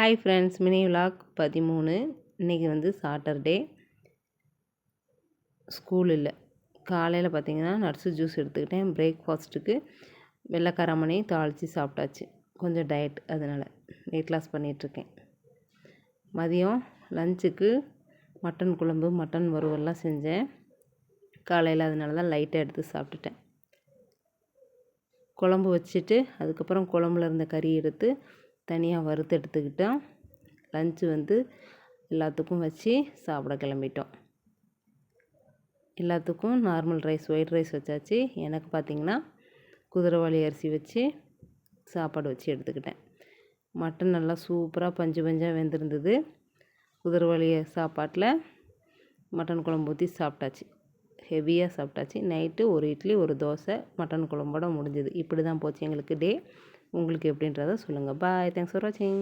Hi friends mini vlog பதிமூணு. இன்றைக்கி வந்து சாட்டர்டே ஸ்கூல் இல்லை. காலையில் பார்த்தீங்கன்னா நட்ஸு ஜூஸ் எடுத்துக்கிட்டேன். பிரேக்ஃபாஸ்ட்டுக்கு வெள்ளைக்காரமணி தாளித்து சாப்பிட்டாச்சு. கொஞ்சம் டயட் அதனால். வெயிட் லாஸ் பண்ணிகிட்ருக்கேன் மதியம் லஞ்சுக்கு மட்டன் குழம்பு மட்டன் வறுவல்லாம் செஞ்சேன். காலையில் அதனால தான் லைட்டாக எடுத்து சாப்பிட்டுட்டேன். குழம்பு வச்சுட்டு அதுக்கப்புறம் குழம்புல இருந்த கறி எடுத்து தனியாக வறுத்து எடுத்துக்கிட்டோம். லஞ்சு வந்து எல்லாத்துக்கும் வச்சு சாப்பிட கிளம்பிட்டோம். எல்லாத்துக்கும் நார்மல் ரைஸ் ஒயிட் ரைஸ் வச்சாச்சு. எனக்கு பார்த்திங்கன்னா குதிரைவாளி அரிசி வச்சு சாப்பாடு வச்சு எடுத்துக்கிட்டேன். மட்டன் நல்லா சூப்பராக பஞ்சு பஞ்சாக வெந்திருந்தது. குதிரைவாளி சாப்பாட்டில் மட்டன் குழம்பு ஊற்றி சாப்பிட்டாச்சு. ஹெவியாக சாப்பிட்டாச்சு. நைட்டு ஒரு இட்லி ஒரு தோசை மட்டன் குழம்போட முடிஞ்சுது. இப்படி தான் போச்சு எங்களுக்கு டே உங்களுக்கு எப்படின்றத சொல்லுங்கள் பாய் தேங்க்ஸ் ஃபார் வாட்சிங்